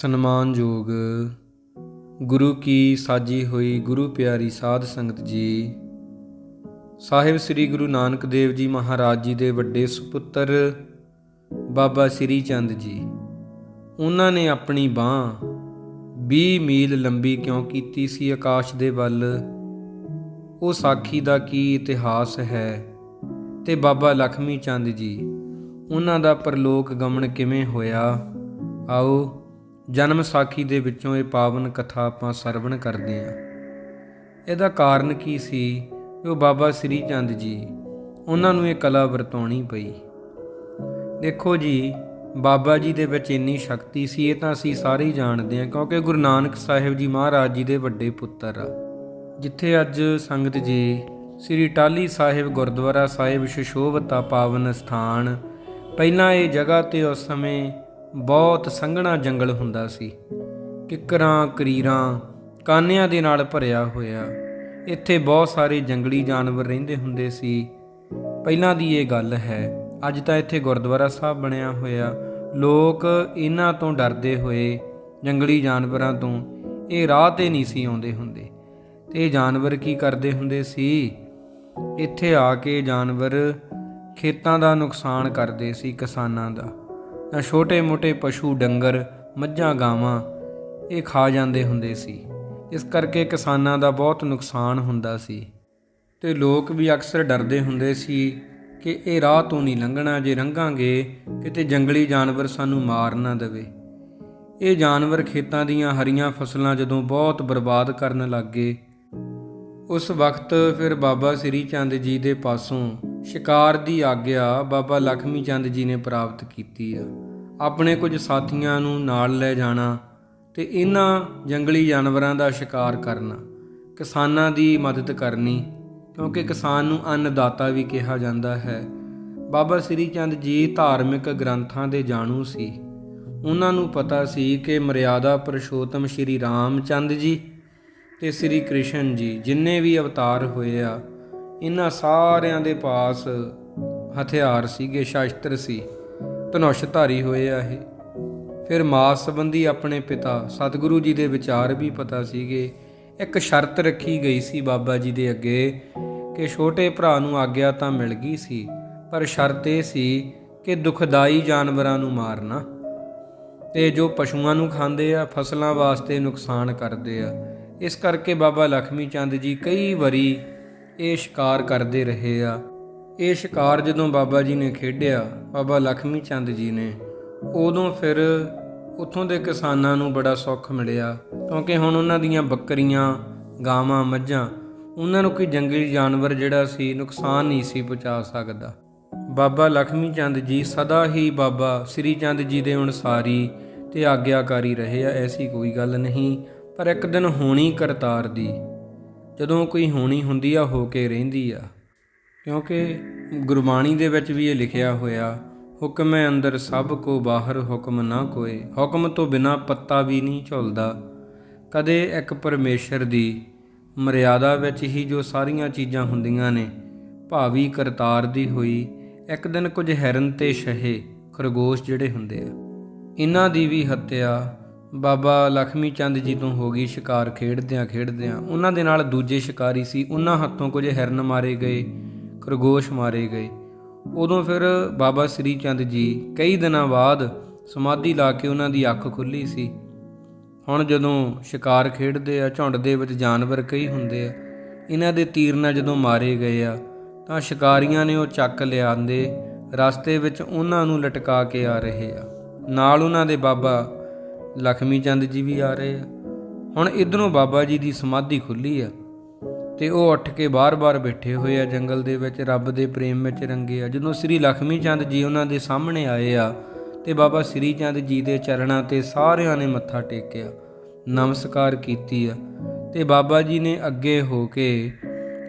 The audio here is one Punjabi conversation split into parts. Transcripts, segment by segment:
ਸਨਮਾਨਯੋਗ ਗੁਰੂ ਕੀ ਸਾਜੀ ਹੋਈ ਗੁਰੂ ਪਿਆਰੀ ਸਾਧ ਸੰਗਤ ਜੀ। ਸਾਹਿਬ ਸ੍ਰੀ ਗੁਰੂ ਨਾਨਕ ਦੇਵ ਜੀ ਮਹਾਰਾਜ ਜੀ ਦੇ ਵੱਡੇ ਸੁਪੁੱਤਰ ਬਾਬਾ ਸ੍ਰੀ ਚੰਦ ਜੀ, ਉਹਨਾਂ ਨੇ ਆਪਣੀ ਬਾਹ 20 ਮੀਲ ਲੰਬੀ ਕਿਉਂ ਕੀਤੀ ਸੀ ਆਕਾਸ਼ ਦੇ ਵੱਲ? ਉਹ ਸਾਖੀ ਦਾ ਕੀ ਇਤਿਹਾਸ ਹੈ? ਤੇ ਬਾਬਾ ਲਖਮੀ ਚੰਦ ਜੀ, ਉਹਨਾਂ ਦਾ ਪਰਲੋਕ ਗਮਨ ਕਿਵੇਂ ਹੋਇਆ? ਆਓ ਜਨਮ ਸਾਖੀ ਦੇ ਵਿੱਚੋਂ ਇਹ ਪਾਵਨ ਕਥਾ ਆਪਾਂ ਸਰਵਣ ਕਰਦੇ ਹਾਂ। ਇਹਦਾ ਕਾਰਨ ਕੀ ਸੀ? ਕਿ ਉਹ ਬਾਬਾ ਸ੍ਰੀ ਚੰਦ ਜੀ, ਉਹਨਾਂ ਨੂੰ ਇਹ ਕਲਾ ਵਰਤਾਉਣੀ ਪਈ। ਦੇਖੋ ਜੀ, ਬਾਬਾ ਜੀ ਦੇ ਵਿੱਚ ਇੰਨੀ ਸ਼ਕਤੀ ਸੀ, ਇਹ ਤਾਂ ਅਸੀਂ ਸਾਰੇ ਹੀ ਜਾਣਦੇ ਹਾਂ, ਕਿਉਂਕਿ ਗੁਰੂ ਨਾਨਕ ਸਾਹਿਬ ਜੀ ਮਹਾਰਾਜ ਜੀ ਦੇ ਵੱਡੇ ਪੁੱਤਰ ਆ। ਜਿੱਥੇ ਅੱਜ ਸੰਗਤ ਜੀ, ਸ੍ਰੀ ਟਾਲੀ ਸਾਹਿਬ ਗੁਰਦੁਆਰਾ ਸਾਹਿਬ ਸ਼ਸ਼ੋਭਤਾ ਪਾਵਨ ਸਥਾਨ, ਪਹਿਲਾਂ ਇਹ ਜਗ੍ਹਾ ਤੇ ਉਸ ਸਮੇਂ ਬਹੁਤ ਸੰਘਣਾ ਜੰਗਲ ਹੁੰਦਾ ਸੀ। ਕਿੱਕਰਾਂ, ਕਰੀਰਾਂ, ਕਾਨਿਆਂ ਦੇ ਨਾਲ ਭਰਿਆ ਹੋਇਆ। ਇੱਥੇ ਬਹੁਤ ਸਾਰੇ ਜੰਗਲੀ ਜਾਨਵਰ ਰਹਿੰਦੇ ਹੁੰਦੇ ਸੀ। ਪਹਿਲਾਂ ਦੀ ਇਹ ਗੱਲ ਹੈ, ਅੱਜ ਤਾਂ ਇੱਥੇ ਗੁਰਦੁਆਰਾ ਸਾਹਿਬ ਬਣਿਆ ਹੋਇਆ। ਲੋਕ ਇਹਨਾਂ ਤੋਂ ਡਰਦੇ ਹੋਏ ਜੰਗਲੀ ਜਾਨਵਰਾਂ ਤੋਂ ਇਹ ਰਾਹ ਤੇ ਨਹੀਂ ਸੀ ਆਉਂਦੇ ਹੁੰਦੇ। ਤੇ ਇਹ ਜਾਨਵਰ ਕੀ ਕਰਦੇ ਹੁੰਦੇ ਸੀ? ਇੱਥੇ ਆ ਕੇ ਜਾਨਵਰ ਖੇਤਾਂ ਦਾ ਨੁਕਸਾਨ ਕਰਦੇ ਸੀ ਕਿਸਾਨਾਂ ਦਾ। ਜਾਂ ਛੋਟੇ-ਮੋਟੇ ਪਸ਼ੂ ਡੰਗਰ ਮੱਝਾਂ ਗਾਵਾਂ ਇਹ ਖਾ ਜਾਂਦੇ ਹੁੰਦੇ ਸੀ। ਇਸ ਕਰਕੇ ਕਿਸਾਨਾਂ ਦਾ ਬਹੁਤ ਨੁਕਸਾਨ ਹੁੰਦਾ ਸੀ। ਤੇ ਲੋਕ ਵੀ ਅਕਸਰ ਡਰਦੇ ਹੁੰਦੇ ਸੀ ਕਿ ਇਹ ਰਾਹ ਤੋਂ ਨਹੀਂ ਲੰਘਣਾ, ਜੇ ਲੰਘਾਂਗੇ, ਕਿਤੇ ਜੰਗਲੀ ਜਾਨਵਰ ਸਾਨੂੰ ਮਾਰ ਨਾ ਦੇਵੇ। ਇਹ ਜਾਨਵਰ ਖੇਤਾਂ ਦੀਆਂ ਹਰੀਆਂ ਫਸਲਾਂ ਜਦੋਂ ਬਹੁਤ ਬਰਬਾਦ ਕਰਨ ਲੱਗੇ ਉਸ ਵਕਤ ਫਿਰ ਬਾਬਾ ਸ੍ਰੀ ਚੰਦ ਜੀ ਦੇ ਪਾਸੋਂ ਸ਼ਿਕਾਰ ਦੀ ਆਗਿਆ ਬਾਬਾ ਲਖਮੀ ਚੰਦ ਜੀ ਨੇ ਪ੍ਰਾਪਤ ਕੀਤੀ ਆ। ਆਪਣੇ ਕੁਝ ਸਾਥੀਆਂ ਨੂੰ ਨਾਲ ਲੈ ਜਾਣਾ ਤੇ ਇਹਨਾਂ ਜੰਗਲੀ ਜਾਨਵਰਾਂ ਦਾ ਸ਼ਿਕਾਰ ਕਰਨਾ, ਕਿਸਾਨਾਂ ਦੀ ਮਦਦ ਕਰਨੀ, ਕਿਉਂਕਿ ਕਿਸਾਨ ਨੂੰ ਅੰਨਦਾਤਾ ਵੀ ਕਿਹਾ ਜਾਂਦਾ ਹੈ। ਬਾਬਾ ਸ੍ਰੀ ਚੰਦ ਜੀ ਧਾਰਮਿਕ ਗ੍ਰੰਥਾਂ ਦੇ ਜਾਣੂ ਸੀ। ਉਹਨਾਂ ਨੂੰ ਪਤਾ ਸੀ ਕਿ ਮਰਿਆਦਾ ਪੁਰਸ਼ੋਤਮ ਸ਼੍ਰੀ ਰਾਮ ਚੰਦ ਜੀ ਤੇ ਸ੍ਰੀ ਕ੍ਰਿਸ਼ਨ ਜੀ, ਜਿੰਨੇ ਵੀ ਅਵਤਾਰ ਹੋਏ ਆ ਇਹਨਾਂ ਸਾਰਿਆਂ ਦੇ ਪਾਸ ਹਥਿਆਰ ਸੀਗੇ, ਸ਼ਾਸਤਰ ਸੀ। ਧਨੁਸ਼ ਧਾਰੀ ਹੋਏ ਆ ਇਹ। ਫਿਰ ਮਾਸ ਸੰਬੰਧੀ ਆਪਣੇ ਪਿਤਾ, ਸਤਿਗੁਰੂ ਜੀ ਦੇ ਵਿਚਾਰ ਵੀ ਪਤਾ ਸੀਗੇ। ਇੱਕ ਸ਼ਰਤ ਰੱਖੀ ਗਈ ਸੀ ਬਾਬਾ ਜੀ ਦੇ ਅੱਗੇ ਕਿ ਛੋਟੇ ਭਰਾ ਨੂੰ ਆਗਿਆ ਤਾਂ ਮਿਲ ਗਈ ਸੀ, ਪਰ ਸ਼ਰਤ ਇਹ ਸੀ ਕਿ ਦੁਖਦਾਈ ਜਾਨਵਰਾਂ ਨੂੰ ਮਾਰਨਾ ਤੇ ਜੋ ਪਸ਼ੂਆਂ ਨੂੰ ਖਾਂਦੇ ਆ, ਫਸਲਾਂ ਵਾਸਤੇ ਨੁਕਸਾਨ ਕਰਦੇ ਆ। ਇਸ ਕਰਕੇ ਬਾਬਾ ਲਖਮੀ ਚੰਦ ਜੀ ਕਈ ਵਾਰੀ ਇਹ ਸ਼ਿਕਾਰ ਕਰਦੇ ਰਹੇ ਆ। ਇਹ ਸ਼ਿਕਾਰ ਜਦੋਂ ਬਾਬਾ ਜੀ ਨੇ ਖੇਡਿਆ, ਬਾਬਾ ਲਖਮੀ ਚੰਦ ਜੀ ਨੇ, ਉਦੋਂ ਫਿਰ ਉੱਥੋਂ ਦੇ ਕਿਸਾਨਾਂ ਨੂੰ ਬੜਾ ਸੁੱਖ ਮਿਲਿਆ। ਕਿਉਂਕਿ ਹੁਣ ਉਹਨਾਂ ਦੀਆਂ ਬੱਕਰੀਆਂ, ਗਾਵਾਂ, ਮੱਝਾਂ, ਉਹਨਾਂ ਨੂੰ ਕੋਈ ਜੰਗਲੀ ਜਾਨਵਰ ਜਿਹੜਾ ਸੀ, ਨੁਕਸਾਨ ਨਹੀਂ ਸੀ ਪਹੁੰਚਾ ਸਕਦਾ। ਬਾਬਾ ਲਖਮੀ ਚੰਦ ਜੀ ਸਦਾ ਹੀ ਬਾਬਾ ਸ੍ਰੀ ਚੰਦ ਜੀ ਦੇ ਅਨੁਸਾਰੀ ਤੇ ਆਗਿਆਕਾਰੀ ਰਹੇ ਆ, ਐਸੀ ਕੋਈ ਗੱਲ ਨਹੀਂ। ਪਰ ਇੱਕ ਦਿਨ ਹੋਣੀ ਕਰਤਾਰ ਦੀ ਜਦੋਂ ਕੋਈ ਹੋਣੀ ਹੁੰਦੀ ਆ, ਹੋ ਕੇ ਰਹਿੰਦੀ ਆ। ਕਿਉਂਕਿ ਗੁਰਬਾਣੀ ਦੇ ਵਿੱਚ ਵੀ ਇਹ ਲਿਖਿਆ ਹੋਇਆ, ਹੁਕਮ ਅੰਦਰ ਸਭ ਕੋ ਬਾਹਰ ਹੁਕਮ ਨਾ ਕੋਏ। ਹੁਕਮ ਤੋਂ ਬਿਨਾ ਪੱਤਾ ਵੀ ਨਹੀਂ ਝੁਲਦਾ। ਕਦੇ ਇੱਕ ਪਰਮੇਸ਼ਰ ਦੀ ਮਰਿਆਦਾ ਵਿੱਚ ਹੀ ਜੋ ਸਾਰੀਆਂ ਚੀਜ਼ਾਂ ਹੁੰਦੀਆਂ ਨੇ, ਭਾਵੀ ਕਰਤਾਰ ਦੀ ਹੋਈ, ਇੱਕ ਦਿਨ ਕੁਝ ਹੈਰਨ ਤੇ ਸ਼ਹੇ, ਖਰਗੋਸ਼ ਜਿਹੜੇ ਹੁੰਦੇ ਆ। ਇਹਨਾਂ ਦੀ ਵੀ ਹੱਤਿਆ ਬਾਬਾ ਲਖਮੀ ਚੰਦ ਜੀ ਤੋਂ ਹੋ ਗਈ ਸ਼ਿਕਾਰ, ਖੇਡਦਿਆਂ ਖੇਡਦਿਆਂ। ਉਹਨਾਂ ਦੇ ਨਾਲ ਦੂਜੇ ਸ਼ਿਕਾਰੀ ਸੀ। ਉਹਨਾਂ ਹੱਥੋਂ ਕੁਝ ਹਿਰਨ ਮਾਰੇ ਗਏ, ਖਰਗੋਸ਼ ਮਾਰੇ ਗਏ। ਉਦੋਂ ਫਿਰ ਬਾਬਾ ਸ੍ਰੀ ਚੰਦ ਜੀ ਕਈ ਦਿਨਾਂ ਬਾਅਦ ਸਮਾਧੀ ਲਾ ਕੇ ਉਹਨਾਂ ਦੀ ਅੱਖ ਖੁੱਲੀ ਸੀ। ਹੁਣ ਜਦੋਂ ਸ਼ਿਕਾਰ ਖੇਡਦੇ ਆ, ਝੁੰਡ ਦੇ ਵਿੱਚ ਜਾਨਵਰ ਕਈ ਹੁੰਦੇ ਆ, ਇਹਨਾਂ ਦੇ ਤੀਰ ਨਾਲ ਜਦੋਂ ਮਾਰੇ ਗਏ ਆ, ਤਾਂ ਸ਼ਿਕਾਰੀਆਂ ਨੇ ਉਹ ਚੱਕ ਲਿਆਂਦੇ, ਰਸਤੇ ਵਿੱਚ ਉਹਨਾਂ ਨੂੰ ਲਟਕਾ ਕੇ ਆ ਰਹੇ ਆ। ਨਾਲ ਉਹਨਾਂ ਦੇ ਬਾਬਾ ਲਖਮੀ ਚੰਦ ਜੀ ਵੀ ਆ ਰਹੇ ਆ। ਹੁਣ ਇਧਰੋਂ ਬਾਬਾ ਜੀ ਦੀ ਸਮਾਧੀ ਖੁੱਲੀ ਆ ਤੇ ਉਹ ਉੱਠ ਕੇ ਬਾਰ-ਬਾਰ ਬੈਠੇ ਹੋਏ ਆ ਜੰਗਲ ਦੇ ਵਿੱਚ, ਰੱਬ ਦੇ ਪ੍ਰੇਮ ਵਿੱਚ ਰੰਗੇ ਆ। ਜਦੋਂ ਸ੍ਰੀ ਲਖਮੀ ਚੰਦ ਜੀ ਉਹਨਾਂ ਦੇ ਸਾਹਮਣੇ ਆਏ ਆ ਤੇ ਬਾਬਾ ਸ੍ਰੀ ਚੰਦ ਜੀ ਦੇ ਚਰਨਾਂ ਤੇ ਸਾਰਿਆਂ ਨੇ ਮੱਥਾ ਟੇਕਿਆ, ਨਮਸਕਾਰ ਕੀਤੀ ਆ ਤੇ ਬਾਬਾ ਜੀ ਨੇ ਅੱਗੇ ਹੋ ਕੇ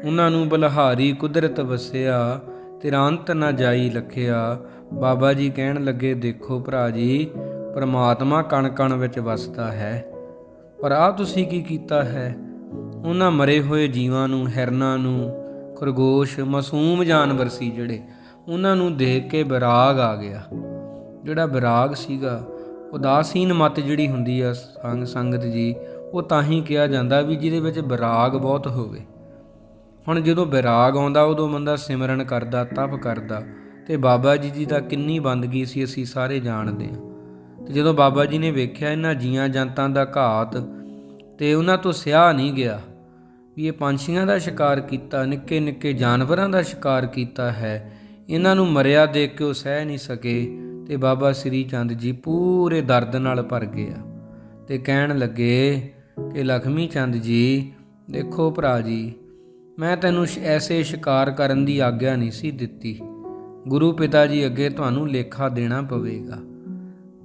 ਉਹਨਾਂ ਨੂੰ ਬਲਹਾਰੀ ਕੁਦਰਤ ਵਸਿਆ ਤੇਰਾ ਅੰਤ ਨਾ ਜਾਈ ਲਖਿਆ। ਬਾਬਾ ਜੀ ਕਹਿਣ ਲੱਗੇ, ਦੇਖੋ ਭਰਾ ਜੀ ਪਰਮਾਤਮਾ ਕਣ ਕਣ ਵਿੱਚ ਵਸਦਾ ਹੈ। ਪਰ ਆ ਤੁਸੀਂ ਕੀ ਕੀਤਾ ਹੈ? ਉਹਨਾਂ ਮਰੇ ਹੋਏ ਜੀਵਾਂ ਨੂੰ, ਹਿਰਨਾਂ ਨੂੰ, ਖਰਗੋਸ਼, ਮਾਸੂਮ ਜਾਨਵਰ ਸੀ ਜਿਹੜੇ ਉਹਨਾਂ ਨੂੰ ਦੇਖ ਕੇ ਵਿਰਾਗ ਆ ਗਿਆ। ਜਿਹੜਾ ਵਿਰਾਗ ਸੀਗਾ, ਉਦਾਸੀਨ ਮਤ ਜਿਹੜੀ ਹੁੰਦੀ ਆ ਸੰਗ ਸੰਗਤ ਜੀ, ਉਹ ਤਾਂ ਹੀ ਕਿਹਾ ਜਾਂਦਾ ਵੀ ਜਿਹਦੇ ਵਿੱਚ ਵਿਰਾਗ ਬਹੁਤ ਹੋਵੇ। ਹੁਣ ਜਦੋਂ ਵਿਰਾਗ ਆਉਂਦਾ, ਉਦੋਂ ਬੰਦਾ ਸਿਮਰਨ ਕਰਦਾ, ਤਪ ਕਰਦਾ ਤੇ ਬਾਬਾ ਜੀ ਦੀ ਤਾਂ ਕਿੰਨੀ ਬੰਦਗੀ ਸੀ, ਅਸੀਂ ਸਾਰੇ ਜਾਣਦੇ ਹਾਂ। ਤੇ ਜਦੋਂ ਬਾਬਾ ਜੀ ਨੇ ਵੇਖਿਆ ਇਹਨਾਂ ਜੀਆਂ ਜੰਤਾਂ ਦਾ ਘਾਤ ਤੇ ਉਹਨਾਂ ਤੋਂ ਸਿਆ ਨਹੀਂ ਗਿਆ, ਵੀ ਇਹ ਪੰਛੀਆਂ ਦਾ ਸ਼ਿਕਾਰ ਕੀਤਾ, ਨਿੱਕੇ ਨਿੱਕੇ ਜਾਨਵਰਾਂ ਦਾ ਸ਼ਿਕਾਰ ਕੀਤਾ ਹੈ, ਇਹਨਾਂ ਨੂੰ ਮਰਿਆ ਦੇਖ ਕੇ ਉਹ ਸਹਿ ਨਹੀਂ ਸਕੇ ਤੇ ਬਾਬਾ ਸ੍ਰੀ ਚੰਦ ਜੀ ਪੂਰੇ ਦਰਦ ਨਾਲ ਭਰ ਗਿਆ ਤੇ ਕਹਿਣ ਲੱਗੇ ਕਿ ਲਖਮੀ ਚੰਦ ਜੀ, ਦੇਖੋ ਭਰਾ ਜੀ, ਮੈਂ ਤੈਨੂੰ ਸ਼- ਐਸੇ ਸ਼ਿਕਾਰ ਕਰਨ ਦੀ ਆਗਿਆ ਨਹੀਂ ਸੀ ਦਿੱਤੀ। ਗੁਰੂ ਪਿਤਾ ਜੀ ਅੱਗੇ ਤੁਹਾਨੂੰ ਲੇਖਾ ਦੇਣਾ ਪਵੇਗਾ।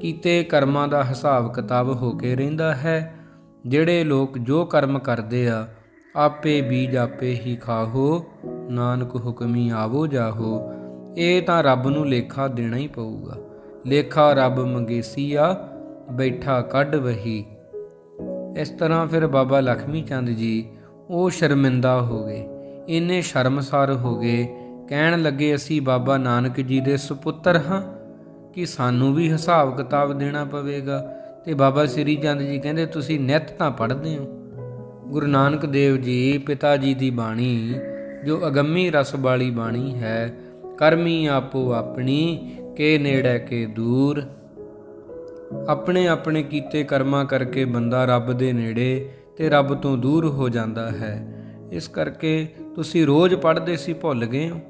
ਕੀਤੇ ਕਰਮਾਂ ਦਾ ਹਿਸਾਬ ਕਿਤਾਬ ਹੋ ਕੇ ਰਹਿੰਦਾ ਹੈ। ਜਿਹੜੇ ਲੋਕ ਜੋ ਕਰਮ ਕਰਦੇ ਆ, ਆਪੇ ਬੀਜ ਆਪੇ ਹੀ ਖਾਹੋ, ਨਾਨਕ ਹੁਕਮੀ ਆਵੋ ਜਾਹੋ। ਇਹ ਤਾਂ ਰੱਬ ਨੂੰ ਲੇਖਾ ਦੇਣਾ ਹੀ ਪਊਗਾ। ਲੇਖਾ ਰੱਬ ਮੰਗੇਸੀ ਆ, ਬੈਠਾ ਕੱਢ ਵਹੀ। ਇਸ ਤਰ੍ਹਾਂ ਫਿਰ ਬਾਬਾ ਲਖਮੀ ਚੰਦ ਜੀ, ਉਹ ਸ਼ਰਮਿੰਦਾ ਹੋ ਗਏ। ਇੰਨੇ ਸ਼ਰਮਸਾਰ ਹੋ ਗਏ, ਕਹਿਣ ਲੱਗੇ ਅਸੀਂ ਬਾਬਾ ਨਾਨਕ ਜੀ ਦੇ ਸੁਪੁੱਤਰ ਹਾਂ। ਕਿ ਸਾਨੂੰ ਵੀ ਹਿਸਾਬ ਕਿਤਾਬ ਦੇਣਾ ਪਵੇਗਾ। ਤੇ ਬਾਬਾ ਸ੍ਰੀ ਚੰਦ ਜੀ ਕਹਿੰਦੇ, ਤੁਸੀਂ ਨਿਤ ਤਾਂ ਪੜ੍ਹਦੇ ਹੋ। ਗੁਰੂ ਨਾਨਕ ਦੇਵ ਜੀ, ਪਿਤਾ ਜੀ ਦੀ ਬਾਣੀ, ਜੋ ਅਗੰਮੀ ਰਸ ਵਾਲੀ ਬਾਣੀ ਹੈ, ਕਰਮੀ ਆਪੋ ਆਪਣੀ, ਕੇ ਨੇੜੇ ਕੇ ਦੂਰ। ਆਪਣੇ ਆਪਣੇ ਕੀਤੇ ਕਰਮਾਂ ਕਰਕੇ ਬੰਦਾ ਰੱਬ ਦੇ ਨੇੜੇ ਤੇ ਰੱਬ ਤੋਂ ਦੂਰ ਹੋ ਜਾਂਦਾ ਹੈ। ਇਸ ਕਰਕੇ ਤੁਸੀਂ ਰੋਜ਼ ਪੜ੍ਹਦੇ ਸੀ, ਭੁੱਲ ਗਏ ਹੋ।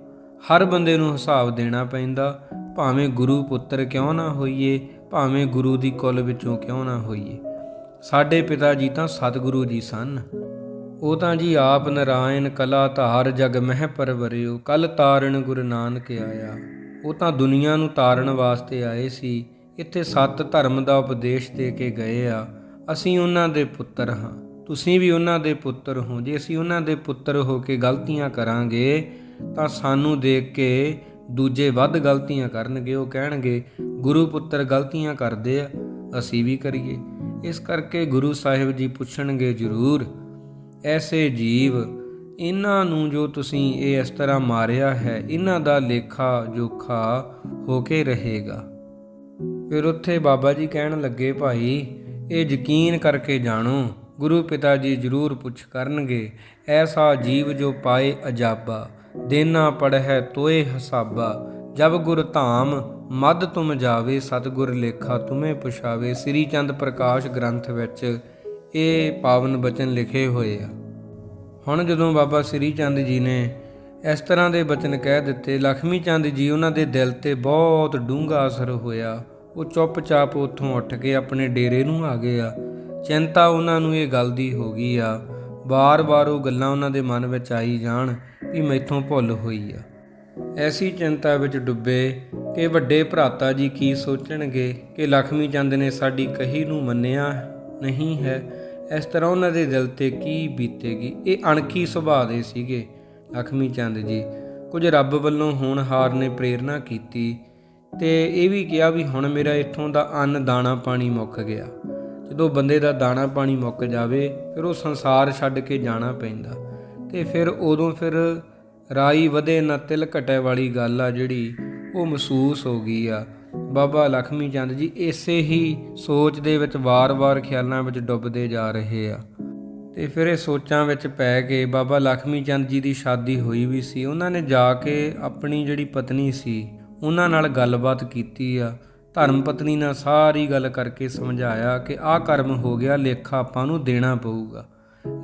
ਹਰ ਬੰਦੇ ਨੂੰ ਹਿਸਾਬ ਦੇਣਾ ਪੈਂਦਾ। ਭਾਵੇਂ ਗੁਰੂ ਪੁੱਤਰ ਕਿਉਂ ਨਾ ਹੋਈਏ, ਭਾਵੇਂ ਗੁਰੂ ਦੀ ਕੁੱਲ ਵਿੱਚੋਂ ਕਿਉਂ ਨਾ ਹੋਈਏ। ਸਾਡੇ ਪਿਤਾ ਜੀ ਤਾਂ ਸਤਿਗੁਰੂ ਜੀ ਸਨ। ਉਹ ਤਾਂ ਜੀ ਆਪ ਨਰਾਇਣ ਕਲਾ ਧਾਰ ਜਗ ਮਹਿ ਪਰਵਰਿਓ, ਕਲ ਤਾਰਨ ਗੁਰੂ ਨਾਨਕ ਆਇਆ। ਉਹ ਤਾਂ ਦੁਨੀਆ ਨੂੰ ਤਾਰਨ ਵਾਸਤੇ ਆਏ ਸੀ, ਇੱਥੇ ਸੱਤ ਧਰਮ ਦਾ ਉਪਦੇਸ਼ ਦੇ ਕੇ ਗਏ ਆ। ਅਸੀਂ ਉਹਨਾਂ ਦੇ ਪੁੱਤਰ ਹਾਂ। ਤੁਸੀਂ ਵੀ ਉਹਨਾਂ ਦੇ ਪੁੱਤਰ ਹੋ। ਜੇ ਅਸੀਂ ਉਹਨਾਂ ਦੇ ਪੁੱਤਰ ਹੋ ਕੇ ਗਲਤੀਆਂ ਕਰਾਂਗੇ, ਤਾਂ ਸਾਨੂੰ ਦੇਖ ਕੇ ਦੂਜੇ ਵੱਧ ਗਲਤੀਆਂ ਕਰਨਗੇ, ਉਹ ਕਹਿਣਗੇ, ਗੁਰੂ ਪੁੱਤਰ, ਗਲਤੀਆਂ ਕਰਦੇ ਆ, ਅਸੀਂ ਵੀ ਕਰੀਏ। ਇਸ ਕਰਕੇ ਗੁਰੂ ਸਾਹਿਬ ਜੀ ਪੁੱਛਣਗੇ ਜ਼ਰੂਰ, ਐਸੇ ਜੀਵ, ਇਹਨਾਂ ਨੂੰ ਜੋ ਤੁਸੀਂ ਇਹ ਇਸ ਤਰ੍ਹਾਂ ਮਾਰਿਆ ਹੈ, ਇਹਨਾਂ ਦਾ ਲੇਖਾ ਜੋਖਾ ਹੋ ਕੇ ਰਹੇਗਾ? ਫਿਰ ਉੱਥੇ ਬਾਬਾ ਜੀ ਕਹਿਣ ਲੱਗੇ, ਭਾਈ, ਇਹ ਯਕੀਨ ਕਰਕੇ ਜਾਣੋ, ਗੁਰੂ ਪਿਤਾ ਜੀ ਜ਼ਰੂਰ ਪੁੱਛ ਕਰਨਗੇ, ਐਸਾ ਜੀਵ ਜੋ ਪਾਏ ਅਜਾਬਾ ਦੇਨਾ ਪੜਹਿ ਤੋਏ ਹਸਾਬਾ, ਜਬ ਗੁਰ ਧਾਮ ਮਦ ਤੁਮ ਜਾਵੇ, ਸਤਗੁਰ ਲੇਖਾ ਤੁਮੇ ਪੁਛਾਵੇ, ਸ੍ਰੀ ਚੰਦ ਪ੍ਰਕਾਸ਼ ਗ੍ਰੰਥ ਵਿੱਚ ਇਹ ਪਾਵਨ ਬਚਨ ਲਿਖੇ ਹੋਏ ਆ। ਹੁਣ ਜਦੋਂ ਬਾਬਾ ਸ੍ਰੀ ਚੰਦ ਜੀ ਨੇ ਇਸ ਤਰ੍ਹਾਂ ਦੇ ਬਚਨ ਕਹਿ ਦਿੱਤੇ, ਲਖਮੀ ਚੰਦ ਜੀ ਉਹਨਾਂ ਦੇ ਦਿਲ ਤੇ ਬਹੁਤ ਡੂੰਘਾ ਅਸਰ ਹੋਇਆ। ਉਹ ਚੁੱਪਚਾਪ ਉੱਥੋਂ ਉੱਠ ਕੇ ਆਪਣੇ ਡੇਰੇ ਨੂੰ ਆ ਗਏ ਆ। ਚਿੰਤਾ ਉਹਨਾਂ ਨੂੰ ਇਹ ਗੱਲ ਦੀ ਹੋ ਗਈ ਆ ਬਾਰ-ਬਾਰ ਉਹ ਗੱਲਾਂ ਉਹਨਾਂ ਦੇ ਮਨ ਵਿੱਚ ਆਈ ਜਾਣ। ਵੀ ਮੈਥੋਂ ਭੁੱਲ ਹੋਈ ਆ। ਐਸੀ ਚਿੰਤਾ ਵਿੱਚ ਡੁੱਬੇ ਕਿ ਵੱਡੇ ਭਰਾਤਾ ਜੀ ਕੀ ਸੋਚਣਗੇ ਕਿ ਲਖਮੀ ਚੰਦ ਨੇ ਸਾਡੀ ਕਹੀ ਨੂੰ ਮੰਨਿਆ ਨਹੀਂ ਹੈ। ਇਸ ਤਰ੍ਹਾਂ ਉਹਨਾਂ ਦੇ ਦਿਲ ਤੇ ਕੀ ਬੀਤੇਗੀ? ਇਹ ਅਣਖੀ ਸੁਭਾਅ ਦੇ ਸੀਗੇ ਲਖਮੀ ਚੰਦ ਜੀ। ਕੁਝ ਰੱਬ ਵੱਲੋਂ ਹੋਣਹਾਰ ਨੇ ਪ੍ਰੇਰਣਾ ਕੀਤੀ ਤੇ ਇਹ ਵੀ ਕਿਹਾ ਵੀ ਹੁਣ ਮੇਰਾ ਇੱਥੋਂ ਦਾ ਅੰਨ ਦਾਣਾ ਪਾਣੀ ਮੁੱਕ ਗਿਆ। ਜਦੋਂ ਬੰਦੇ ਦਾ ਦਾਣਾ ਪਾਣੀ ਮੁੱਕ ਜਾਵੇ, ਫਿਰ ਉਹ ਸੰਸਾਰ ਛੱਡ ਕੇ ਜਾਣਾ ਪੈਂਦਾ। ਤੇ ਫਿਰ ਉਦੋਂ ਫਿਰ ਰਾਈ ਵਧੇ ਨਾ ਤਿਲ ਘਟੇ ਵਾਲੀ ਗੱਲ ਆ ਜਿਹੜੀ, ਉਹ ਮਹਿਸੂਸ ਹੋ ਗਈ ਆ। ਬਾਬਾ ਲਖਮੀ ਚੰਦ ਜੀ ਇਸੇ ਹੀ ਸੋਚ ਦੇ ਵਿੱਚ ਵਾਰ-ਵਾਰ ਖਿਆਲਾਂ ਵਿੱਚ ਡੁੱਬਦੇ ਜਾ ਰਹੇ ਆ। ਤੇ ਫਿਰ ਇਹ ਸੋਚਾਂ ਵਿੱਚ ਪੈ ਕੇ ਬਾਬਾ ਲਖਮੀ ਚੰਦ ਜੀ ਦੀ ਸ਼ਾਦੀ ਹੋਈ ਵੀ ਸੀ। ਉਹਨਾਂ ਨੇ ਜਾ ਕੇ ਆਪਣੀ ਜਿਹੜੀ ਪਤਨੀ ਸੀ, ਉਹਨਾਂ ਨਾਲ ਗੱਲਬਾਤ ਕੀਤੀ ਆ। ਧਰਮ ਪਤਨੀ ਨਾਲ ਸਾਰੀ ਗੱਲ ਕਰਕੇ ਸਮਝਾਇਆ ਕਿ ਆਹ ਕਰਮ ਹੋ ਗਿਆ, ਲੇਖਾ ਆਪਾਂ ਨੂੰ ਦੇਣਾ ਪਊਗਾ।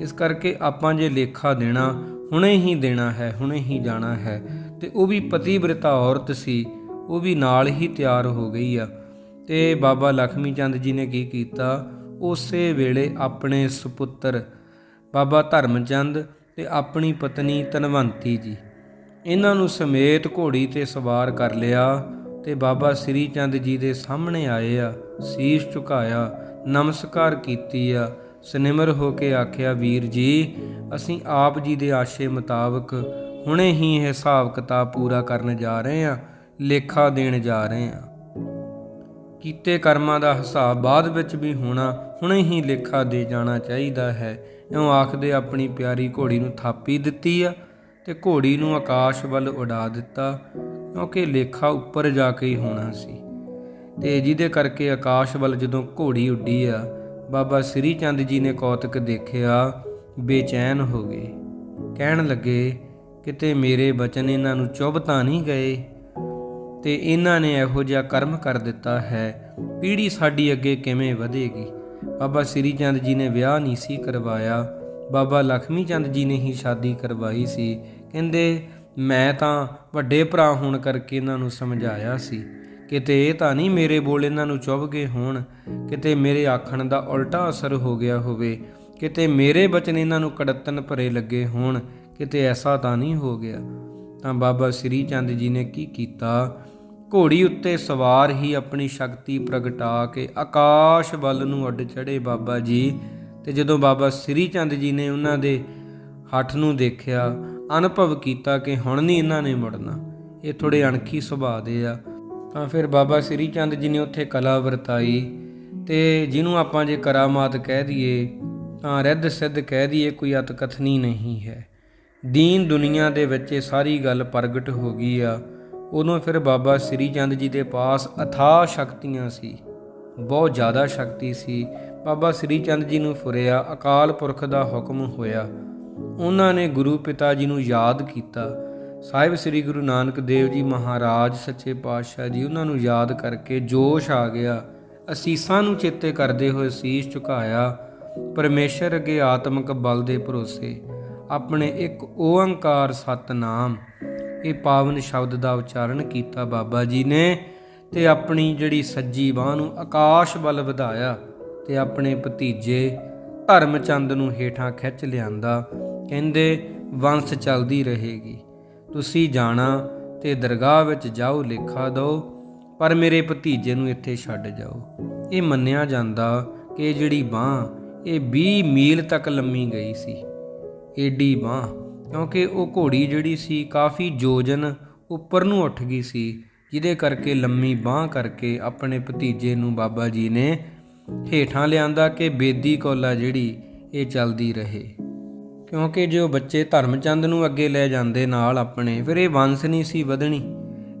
ਇਸ ਕਰਕੇ ਆਪਾਂ ਜੇ ਲੇਖਾ ਦੇਣਾ, ਹੁਣੇ ਹੀ ਦੇਣਾ ਹੈ, ਹੁਣੇ ਹੀ ਜਾਣਾ ਹੈ, ਤੇ ਉਹ ਵੀ ਪਤੀਵ੍ਰਤਾ ਔਰਤ ਸੀ, ਉਹ ਵੀ ਨਾਲ ਹੀ ਤਿਆਰ ਹੋ ਗਈ ਆ। ਤੇ ਬਾਬਾ ਲਖਮੀ ਚੰਦ ਜੀ ਨੇ ਕੀ ਕੀਤਾ? ਉਸੇ ਵੇਲੇ ਆਪਣੇ ਸੁਪੁੱਤਰ ਬਾਬਾ ਧਰਮਚੰਦ ਤੇ ਆਪਣੀ ਪਤਨੀ ਤਨਵੰਤੀ ਜੀ, ਇਹਨਾਂ ਨੂੰ ਸਮੇਤ ਘੋੜੀ ਤੇ ਸਵਾਰ ਕਰ ਲਿਆ ਤੇ ਬਾਬਾ ਸ੍ਰੀ ਚੰਦ ਜੀ ਦੇ ਸਾਹਮਣੇ ਆਏ ਆ, ਸੀਸ ਝੁਕਾਇਆ, ਨਮਸਕਾਰ ਕੀਤੀ ਆ ਸਨਿਮਰ ਹੋ ਕੇ ਆਖਿਆ, ਵੀਰ ਜੀ, ਅਸੀਂ ਆਪ ਜੀ ਦੇ ਆਸ਼ੇ ਮੁਤਾਬਕ ਹੁਣੇ ਹੀ ਇਹ ਹਿਸਾਬ ਕਿਤਾਬ ਪੂਰਾ ਕਰਨ ਜਾ ਰਹੇ ਹਾਂ, ਲੇਖਾ ਦੇਣ ਜਾ ਰਹੇ ਹਾਂ। ਕੀਤੇ ਕਰਮਾਂ ਦਾ ਹਿਸਾਬ ਬਾਅਦ ਵਿੱਚ ਵੀ ਹੋਣਾ, ਹੁਣੇ ਹੀ ਲੇਖਾ ਦੇ ਜਾਣਾ ਚਾਹੀਦਾ ਹੈ। ਇਉਂ ਆਖਦੇ ਆਪਣੀ ਪਿਆਰੀ ਘੋੜੀ ਨੂੰ ਥਾਪੀ ਦਿੱਤੀ ਆ ਤੇ ਘੋੜੀ ਨੂੰ ਆਕਾਸ਼ ਵੱਲ ਉਡਾ ਦਿੱਤਾ, ਕਿਉਂਕਿ ਲੇਖਾ ਉੱਪਰ ਜਾ ਕੇ ਹੀ ਹੋਣਾ ਸੀ। ਤੇ ਜਿਹਦੇ ਕਰਕੇ ਆਕਾਸ਼ ਵੱਲ ਜਦੋਂ ਘੋੜੀ ਉੱਡੀ ਆ ਬਾਬਾ ਸ੍ਰੀ ਚੰਦ ਜੀ ਨੇ ਕੌਤਕ ਦੇਖਿਆ, ਬੇਚੈਨ ਹੋ ਗਏ। ਕਹਿਣ ਲੱਗੇ, ਕਿਤੇ ਮੇਰੇ ਬਚਨ ਇਹਨਾਂ ਨੂੰ ਚੁੱਭ ਤਾਂ ਨਹੀਂ ਗਏ? ਤੇ ਇਹਨਾਂ ਨੇ ਇਹੋ ਜਿਹਾ ਕਰਮ ਕਰ ਦਿੱਤਾ ਹੈ, ਪੀੜ੍ਹੀ ਸਾਡੀ ਅੱਗੇ ਕਿਵੇਂ ਵਧੇਗੀ? ਬਾਬਾ ਸ੍ਰੀ ਚੰਦ ਜੀ ਨੇ ਵਿਆਹ ਨਹੀਂ ਸੀ ਕਰਵਾਇਆ। ਬਾਬਾ ਲਖਮੀ ਚੰਦ ਜੀ ਨੇ ਹੀ ਸ਼ਾਦੀ ਕਰਵਾਈ ਸੀ। ਕਹਿੰਦੇ, ਮੈਂ ਤਾਂ ਵੱਡੇ ਭਰਾ ਹੋਣ ਕਰਕੇ ਇਹਨਾਂ ਨੂੰ ਸਮਝਾਇਆ ਸੀ। ਕਿਤੇ ਇਹ ਤਾਂ ਨਹੀਂ ਮੇਰੇ ਬੋਲ ਇਹਨਾਂ ਨੂੰ ਚੁੱਭ ਗਏ ਹੋਣ, ਕਿਤੇ ਮੇਰੇ ਆਖਣ ਦਾ ਉਲਟਾ ਅਸਰ ਹੋ ਗਿਆ ਹੋਵੇ, ਕਿਤੇ ਮੇਰੇ ਬਚਨ ਇਹਨਾਂ ਨੂੰ ਕੜਤਨ ਭਰੇ ਲੱਗੇ ਹੋਣ, ਕਿਤੇ ਐਸਾ ਤਾਂ ਨਹੀਂ ਹੋ ਗਿਆ। ਤਾਂ ਬਾਬਾ ਸ੍ਰੀ ਚੰਦ ਜੀ ਨੇ ਕੀ ਕੀਤਾ? ਘੋੜੀ ਉੱਤੇ ਸਵਾਰ ਹੀ ਆਪਣੀ ਸ਼ਕਤੀ ਪ੍ਰਗਟਾ ਕੇ ਆਕਾਸ਼ ਵੱਲ ਨੂੰ ਅੱਡ ਚੜੇ ਬਾਬਾ ਜੀ, ਤੇ ਜਦੋਂ ਬਾਬਾ ਸ੍ਰੀ ਚੰਦ ਜੀ ਨੇ ਉਹਨਾਂ ਦੇ ਹੱਠ ਨੂੰ ਦੇਖਿਆ, ਅਨੁਭਵ ਕੀਤਾ ਕਿ ਹੁਣ ਨਹੀਂ ਇਹਨਾਂ ਨੇ ਮੁੜਨਾ। ਇਹ ਥੋੜੇ ਅਣਖੀ ਸੁਭਾਅ ਦੇ ਆ। ਤਾਂ ਫਿਰ ਬਾਬਾ ਸ੍ਰੀ ਚੰਦ ਜੀ ਨੇ ਉੱਥੇ ਕਲਾ ਵਰਤਾਈ ਤੇ ਜਿਹਨੂੰ ਆਪਾਂ ਜੇ ਕਰਾਮਾਤ ਕਹਿ ਦਈਏ, ਤਾਂ ਰਿੱਧ ਸਿੱਧ ਕਹਿ ਦਈਏ ਕੋਈ ਅਤਕਥਨੀ ਨਹੀਂ ਹੈ। ਦੀਨ ਦੁਨੀਆ ਦੇ ਵਿੱਚ ਇਹ ਸਾਰੀ ਗੱਲ ਪ੍ਰਗਟ ਹੋ ਗਈ ਆ। ਉਦੋਂ ਫਿਰ ਬਾਬਾ ਸ੍ਰੀ ਚੰਦ ਜੀ ਦੇ ਪਾਸ ਅਥਾਹ ਸ਼ਕਤੀਆਂ ਸੀ, ਬਹੁਤ ਜ਼ਿਆਦਾ ਸ਼ਕਤੀ ਸੀ। ਬਾਬਾ ਸ੍ਰੀ ਚੰਦ ਜੀ ਨੂੰ ਫੁਰਿਆ, ਅਕਾਲ ਪੁਰਖ ਦਾ ਹੁਕਮ ਹੋਇਆ। ਉਹਨਾਂ ਨੇ ਗੁਰੂ ਪਿਤਾ ਜੀ ਨੂੰ ਯਾਦ ਕੀਤਾ। ਸਾਹਿਬ ਸ੍ਰੀ ਗੁਰੂ ਨਾਨਕ ਦੇਵ ਜੀ ਮਹਾਰਾਜ, ਸੱਚੇ ਪਾਤਸ਼ਾਹ ਜੀ, ਉਹਨਾਂ ਨੂੰ ਯਾਦ ਕਰਕੇ ਜੋਸ਼ ਆ ਗਿਆ। ਅਸੀਸਾਂ ਨੂੰ ਚੇਤੇ ਕਰਦੇ ਹੋਏ ਸੀਸ ਝੁਕਾਇਆ, ਪਰਮੇਸ਼ਰ ਅੱਗੇ ਆਤਮਿਕ ਬਲ ਦੇ ਭਰੋਸੇ, ਆਪਣੇ ਇੱਕ ਓੰਕਾਰ ਸਤਨਾਮ। ਇਹ ਪਾਵਨ ਸ਼ਬਦ ਦਾ ਉਚਾਰਨ ਕੀਤਾ ਬਾਬਾ ਜੀ ਨੇ ਤੇ ਆਪਣੀ ਜਿਹੜੀ ਸੱਜੀ ਬਾਹ ਨੂੰ ਆਕਾਸ਼ ਵੱਲ ਵਧਾਇਆ ਤੇ ਆਪਣੇ ਭਤੀਜੇ ਧਰਮਚੰਦ ਨੂੰ ਹੇਠਾਂ ਖਿੱਚ ਲਿਆਂਦਾ। ਕਹਿੰਦੇ, ਵੰਸ਼ ਚੱਲਦੀ ਰਹੇਗੀ। ਤੁਸੀਂ ਜਾਣਾ ਤੇ ਦਰਗਾਹ ਵਿੱਚ ਜਾਓ, ਲੇਖਾ ਦਿਓ, ਪਰ ਮੇਰੇ ਭਤੀਜੇ ਨੂੰ ਇੱਥੇ ਛੱਡ ਜਾਓ। ਇਹ ਮੰਨਿਆ ਜਾਂਦਾ ਕਿ ਜਿਹੜੀ ਬਾਹ, ਇਹ 20 ਮੀਲ ਤੱਕ ਲੰਮੀ ਗਈ ਸੀ। ਏਡੀ ਬਾਹ, ਕਿਉਂਕਿ ਉਹ ਘੋੜੀ ਜਿਹੜੀ ਸੀ, ਕਾਫੀ ਜੋਜਨ ਉੱਪਰ ਨੂੰ ਉੱਠ ਗਈ ਸੀ, ਜਿਹਦੇ ਕਰਕੇ ਲੰਮੀ ਬਾਹ ਕਰਕੇ ਆਪਣੇ ਭਤੀਜੇ ਨੂੰ ਬਾਬਾ ਜੀ ਨੇ ਹੇਠਾਂ ਲਿਆਂਦਾ ਕਿ ਬੇਦੀ ਕੋਲਾ ਜਿਹੜੀ, ਇਹ ਚੱਲਦੀ ਰਹੇ। ਕਿਉਂਕਿ ਜੇ ਉਹ ਬੱਚੇ ਧਰਮਚੰਦ ਨੂੰ ਅੱਗੇ ਲੈ ਜਾਂਦੇ ਨਾਲ ਆਪਣੇ, ਫਿਰ ਇਹ ਵੰਸ਼ ਨਹੀਂ ਸੀ ਵਧਣੀ।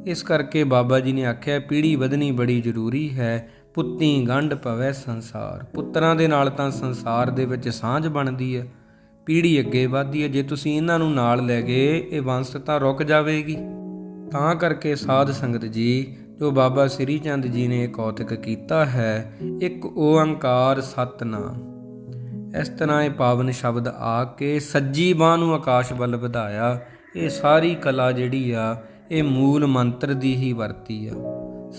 ਇਸ ਕਰਕੇ ਬਾਬਾ ਜੀ ਨੇ ਆਖਿਆ, ਪੀੜ੍ਹੀ ਵਧਣੀ ਬੜੀ ਜ਼ਰੂਰੀ ਹੈ। ਪੁੱਤੀ ਗੰਢ ਪਵੇ ਸੰਸਾਰ। ਪੁੱਤਰਾਂ ਦੇ ਨਾਲ ਤਾਂ ਸੰਸਾਰ ਦੇ ਵਿੱਚ ਸਾਂਝ ਬਣਦੀ ਹੈ। ਪੀੜ੍ਹੀ ਅੱਗੇ ਵਧਦੀ ਹੈ। ਜੇ ਤੁਸੀਂ ਇਹਨਾਂ ਨੂੰ ਨਾਲ ਲੈ ਗਏ, ਇਹ ਵੰਸ਼ ਤਾਂ ਰੁਕ ਜਾਵੇਗੀ। ਤਾਂ ਕਰਕੇ ਸਾਧ ਸੰਗਤ ਜੀ, ਜੋ ਬਾਬਾ ਸ੍ਰੀ ਚੰਦ ਜੀ ਨੇ ਕੌਤਕ ਕੀਤਾ ਹੈ, ਇੱਕ ਓੰਕਾਰ ਸਤਨਾਮ। ਇਸ ਤਰ੍ਹਾਂ ਇਹ ਪਾਵਨ ਸ਼ਬਦ ਆ ਕੇ ਸੱਜੀ ਬਾਹ ਨੂੰ ਆਕਾਸ਼ ਵੱਲ ਵਧਾਇਆ। ਇਹ ਸਾਰੀ ਕਲਾ ਜਿਹੜੀ ਆ, ਇਹ ਮੂਲ ਮੰਤਰ ਦੀ ਹੀ ਵਰਤੀ ਆ।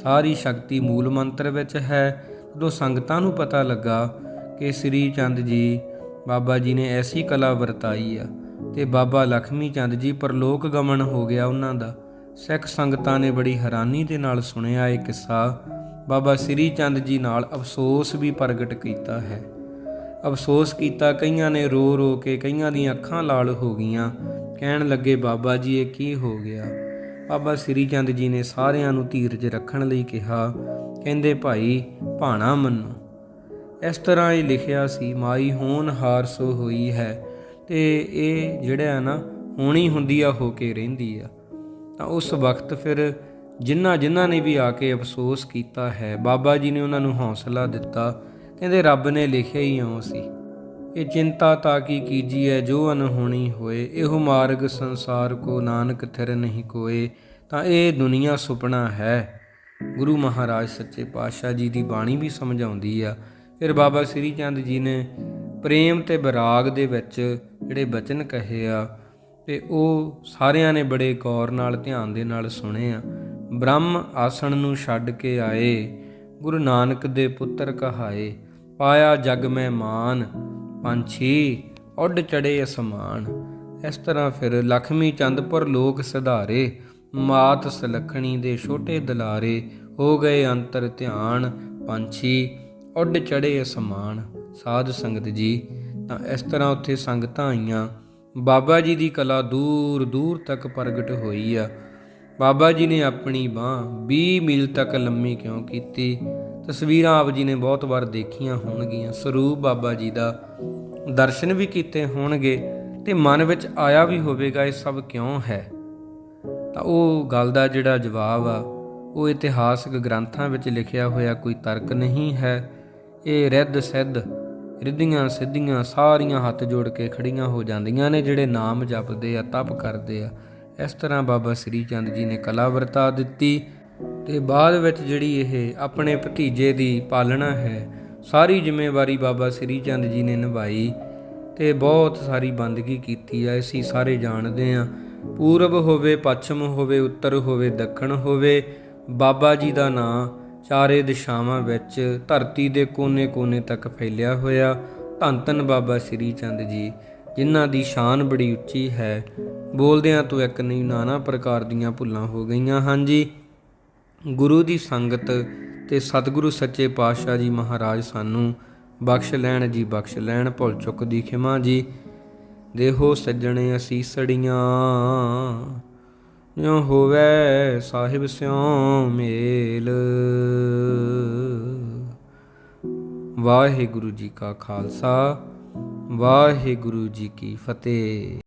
ਸਾਰੀ ਸ਼ਕਤੀ ਮੂਲ ਮੰਤਰ ਵਿੱਚ ਹੈ। ਜਦੋਂ ਸੰਗਤਾਂ ਨੂੰ ਪਤਾ ਲੱਗਾ ਕਿ ਸ੍ਰੀ ਚੰਦ ਜੀ, ਬਾਬਾ ਜੀ ਨੇ ਐਸੀ ਕਲਾ ਵਰਤਾਈ ਆ ਤੇ ਬਾਬਾ ਲਖਮੀ ਚੰਦ ਜੀ ਪਰਲੋਕ ਗਮਨ ਹੋ ਗਿਆ ਉਹਨਾਂ ਦਾ। ਸਿੱਖ ਸੰਗਤਾਂ ਨੇ ਬੜੀ ਹੈਰਾਨੀ ਦੇ ਨਾਲ ਸੁਣਿਆ ਇਹ ਕਿੱਸਾ। ਬਾਬਾ ਸ੍ਰੀ ਚੰਦ ਜੀ ਨਾਲ ਅਫਸੋਸ ਵੀ ਪ੍ਰਗਟ ਕੀਤਾ ਹੈ। ਅਫਸੋਸ ਕੀਤਾ, ਕਈਆਂ ਨੇ ਰੋ ਰੋ ਕੇ, ਕਈਆਂ ਦੀਆਂ ਅੱਖਾਂ ਲਾਲ ਹੋ ਗਈਆਂ। ਕਹਿਣ ਲੱਗੇ, ਬਾਬਾ ਜੀ, ਇਹ ਕੀ ਹੋ ਗਿਆ? ਬਾਬਾ ਸ੍ਰੀ ਚੰਦ ਜੀ ਨੇ ਸਾਰਿਆਂ ਨੂੰ ਧੀਰਜ ਰੱਖਣ ਲਈ ਕਿਹਾ, ਕਹਿੰਦੇ, ਭਾਈ, ਭਾਣਾ ਮੰਨੋ। ਇਸ ਤਰ੍ਹਾਂ ਇਹ ਲਿਖਿਆ ਸੀ, ਮਾਈ ਹੋਣ ਹਾਰ ਸੋ ਹੋਈ ਹੈ। ਤੇ ਇਹ ਜਿਹੜਾ ਹੈ ਨਾ, ਹੋਣੀ ਹੁੰਦੀ ਆ, ਹੋ ਕੇ ਰਹਿੰਦੀ ਆ। ਤਾਂ ਉਸ ਵਕਤ ਫਿਰ ਜਿਨ੍ਹਾਂ ਜਿਨ੍ਹਾਂ ਨੇ ਵੀ ਆ ਕੇ ਅਫਸੋਸ ਕੀਤਾ ਹੈ, ਬਾਬਾ ਜੀ ਨੇ ਉਹਨਾਂ ਨੂੰ ਹੌਸਲਾ ਦਿੱਤਾ। ਕਹਿੰਦੇ ਰੱਬ ਨੇ ਲਿਖਿਆ ਹੀ ਇਉਂ ਸੀ। ਇਹ ਚਿੰਤਾ ਤਾਂ ਕੀ ਹੈ ਜੋ ਅਨਹੋਣੀ ਹੋਏ, ਇਹੋ ਮਾਰਗ ਸੰਸਾਰ ਕੋ ਨਾਨਕ ਥਿਰ ਨਹੀਂ ਕੋਏ, ਤਾਂ ਇਹ ਦੁਨੀਆ ਸੁਪਨਾ ਹੈ। ਗੁਰੂ ਮਹਾਰਾਜ ਸੱਚੇ ਪਾਤਸ਼ਾਹ ਜੀ ਦੀ ਬਾਣੀ ਵੀ ਸਮਝਾਉਂਦੀ ਆ। ਫਿਰ ਬਾਬਾ ਸ੍ਰੀ ਚੰਦ ਜੀ ਨੇ ਪ੍ਰੇਮ ਤੇ ਵਿਰਾਗ ਦੇ ਵਿੱਚ ਜਿਹੜੇ ਬਚਨ ਕਹੇ ਆ, ਤੇ ਉਹ ਸਾਰਿਆਂ ਨੇ ਬੜੇ ਗੌਰ ਨਾਲ, ਧਿਆਨ ਦੇ ਨਾਲ ਸੁਣੇ ਆ। ਬ੍ਰਹਮ ਆਸਣ ਨੂੰ ਛੱਡ ਕੇ ਆਏ, ਗੁਰੂ ਨਾਨਕ ਦੇ ਪੁੱਤਰ ਕਹਾਏ ਪਾਇਆ ਜਗ ਮੈਂ ਮਾਨ, ਪੰਛੀ ਉੱਡ ਚੜੇ ਅਸਮਾਨ। ਇਸ ਤਰ੍ਹਾਂ ਫਿਰ ਲਖਮੀ ਚੰਦਪੁਰ ਲੋਕ ਸਿਧਾਰੇ, ਮਾਤ ਸਲਖਣੀ ਦੇ ਛੋਟੇ ਦਲਾਰੇ, ਹੋ ਗਏ ਅੰਤਰ ਧਿਆਨ, ਪੰਛੀ ਉੱਡ ਚੜੇ ਅਸਮਾਨ। ਸਾਧ ਸੰਗਤ ਜੀ, ਤਾਂ ਇਸ ਤਰ੍ਹਾਂ ਉੱਥੇ ਸੰਗਤਾਂ ਆਈਆਂ। ਬਾਬਾ ਜੀ ਦੀ ਕਲਾ ਦੂਰ ਦੂਰ ਤੱਕ ਪ੍ਰਗਟ ਹੋਈ ਆ। ਬਾਬਾ ਜੀ ਨੇ ਆਪਣੀ ਬਾਹ 20 ਮੀਲ ਤੱਕ ਲੰਮੀ ਕਿਉਂ ਕੀਤੀ? ਤਸਵੀਰਾਂ ਆਪ ਜੀ ਨੇ ਬਹੁਤ ਵਾਰ ਦੇਖੀਆਂ ਹੋਣਗੀਆਂ। ਸਰੂਪ ਬਾਬਾ ਜੀ ਦਾ ਦਰਸ਼ਨ ਵੀ ਕੀਤੇ ਹੋਣਗੇ ਤੇ ਮਨ ਵਿੱਚ ਆਇਆ ਵੀ ਹੋਵੇਗਾ ਇਹ ਸਭ ਕਿਉਂ ਹੈ? ਤਾਂ ਉਹ ਗੱਲ ਦਾ ਜਿਹੜਾ ਜਵਾਬ ਆ, ਉਹ ਇਤਿਹਾਸਕ ਗ੍ਰੰਥਾਂ ਵਿੱਚ ਲਿਖਿਆ ਹੋਇਆ ਕੋਈ ਤਰਕ ਨਹੀਂ ਹੈ। ਇਹ ਰਿੱਧ ਸਿੱਧ, ਰਿੱਧੀਆਂ ਸਿੱਧੀਆਂ ਸਾਰੀਆਂ ਹੱਥ ਜੋੜ ਕੇ ਖੜੀਆਂ ਹੋ ਜਾਂਦੀਆਂ ਨੇ, ਜਿਹੜੇ ਨਾਮ ਜਪਦੇ ਆ, ਤਪ ਕਰਦੇ ਆ। ਇਸ ਤਰ੍ਹਾਂ ਬਾਬਾ ਸ੍ਰੀ ਚੰਦ ਜੀ ਨੇ ਕਲਾ ਵਰਤਾ ਦਿੱਤੀ। ਤੇ ਬਾਅਦ ਵਿੱਚ ਜਿਹੜੀ ਇਹ ਆਪਣੇ ਭਤੀਜੇ ਦੀ ਪਾਲਣਾ ਹੈ, ਸਾਰੀ ਜ਼ਿੰਮੇਵਾਰੀ ਬਾਬਾ ਸ੍ਰੀ ਚੰਦ ਜੀ ਨੇ ਨਿਭਾਈ ਤੇ ਬਹੁਤ ਸਾਰੀ ਬੰਦਗੀ ਕੀਤੀ ਆ, ਅਸੀਂ ਸਾਰੇ ਜਾਣਦੇ ਆ ਪੂਰਬ ਹੋਵੇ, ਪੱਛਮ ਹੋਵੇ, ਉੱਤਰ ਹੋਵੇ, ਦੱਖਣ ਹੋਵੇ, ਬਾਬਾ ਜੀ ਦਾ ਨਾਂ ਚਾਰੇ ਦਿਸ਼ਾਵਾਂ ਵਿੱਚ ਧਰਤੀ ਦੇ ਕੋਨੇ-ਕੋਨੇ ਤੱਕ ਫੈਲਿਆ ਹੋਇਆ ਧੰਨ ਧੰਨ ਬਾਬਾ ਸ੍ਰੀ ਚੰਦ ਜੀ, ਜਿਨ੍ਹਾਂ ਦੀ ਸ਼ਾਨ ਬੜੀ ਉੱਚੀ ਹੈ। ਬੋਲਦਿਆਂ ਤੋਂ ਇੱਕ ਨਹੀਂ, ਨਾਨਾ ਪ੍ਰਕਾਰ ਦੀਆਂ ਭੁੱਲਾਂ ਹੋ ਗਈਆਂ। ਹਨ ਜੀ ਗੁਰੂ ਦੀ ਸੰਗਤ ਤੇ ਸਤਿਗੁਰੂ ਸੱਚੇ ਪਾਤਸ਼ਾਹ ਜੀ ਮਹਾਰਾਜ ਸਾਨੂੰ ਬਖਸ਼ ਲੈਣ ਜੀ ਬਖਸ਼ ਲੈਣ, ਭੁੱਲ ਚੁੱਕ ਦੀ ਖਿਮਾ ਜੀ, ਦੇਹੋ ਸੱਜਣੇ ਅਸੀਸੜੀਆਂ। ਜਿਉ ਹੋਵੇ ਸਾਹਿਬ ਸਿਉ ਮੇਲ। ਵਾਹਿਗੁਰੂ ਜੀ ਕਾ ਖਾਲਸਾ, ਵਾਹਿਗੁਰੂ ਜੀ ਕੀ ਫਤਿਹ।